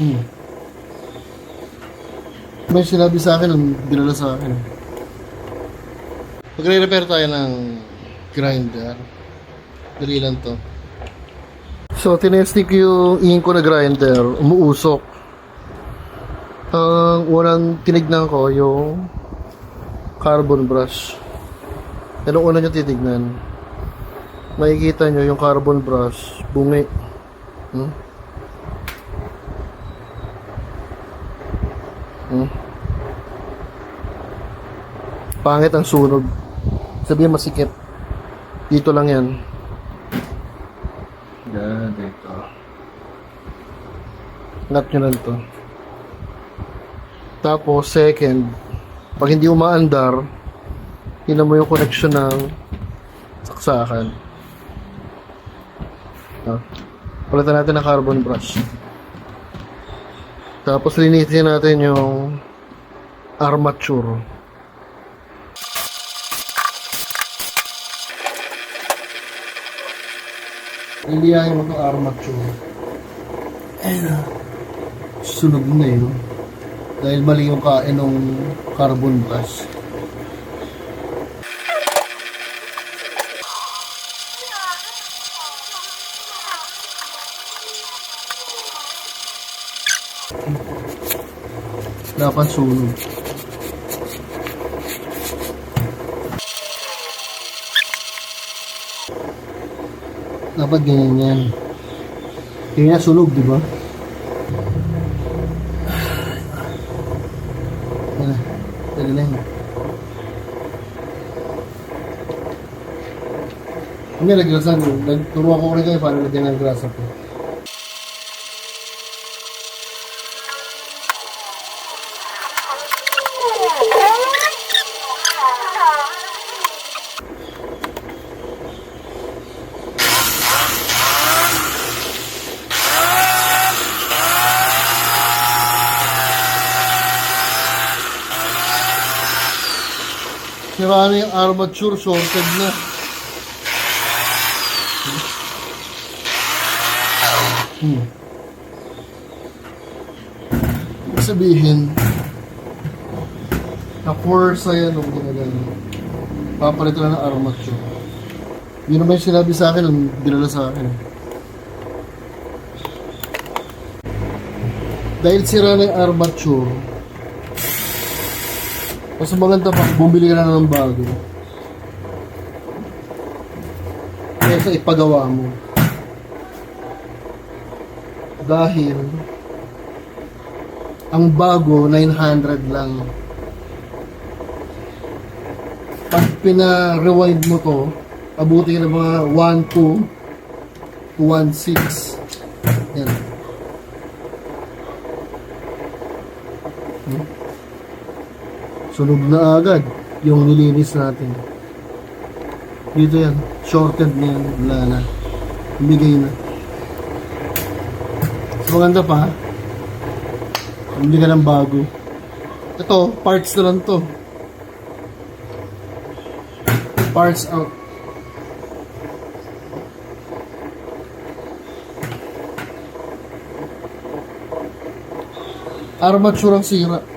Hmm. May sinabi sa akin, dinala sa akin. Magre-repair tayo ng grinder. Dali lang to. So, tinesting ko yung ingin ko na grinder. Umuusok. Ang unang tinignan ko yung carbon brush. Yan ang una nyo titignan. Makikita nyo yung carbon brush, bungi. Hmm? Hmm? Pangit ang sunog. Sabihin masikip. Dito lang yan. Yan, dito. Nut nyo lang to. Tapos, second, pag hindi umaandar, tingnan mo yung connection ng saksakan. Ah. Palitan natin ng carbon brush. Tapos linisin natin yung armature. Liliyahin mo itong armature. Ayun na. Sunog na yun. Dahil mali yung kain ng carbon brush. Dapat sunog. Dapat ganyan yan. Kaya sunog, di ba? Na. Dali na yun. Hindi. Nagturuan ko rin kayo paano lagyan ng grasa ko. Sira na yung armature, shorted na. Hmm. Ibig sabihin, na-force yan nung ginagano. Papalitan na ng armature. Yun naman yung sinabi sa akin, nung dinala sa akin. Dahil sira na yung armature, mas maganda pa, bumili ka na ng bago. Kesa ipagawa mo. Dahil, ang bago, 900 lang. Pag pina-rewind mo to, abuti ka ng mga 1, 2, 1, 6. Yan. Hmm? Sunog na agad yung nilinis natin. Dito yan. Shorted na yan. Wala na. Bigay na. Mas maganda pa. Hindi ka ng bago. Ito, parts na lang to. Parts out. Armature ang sira.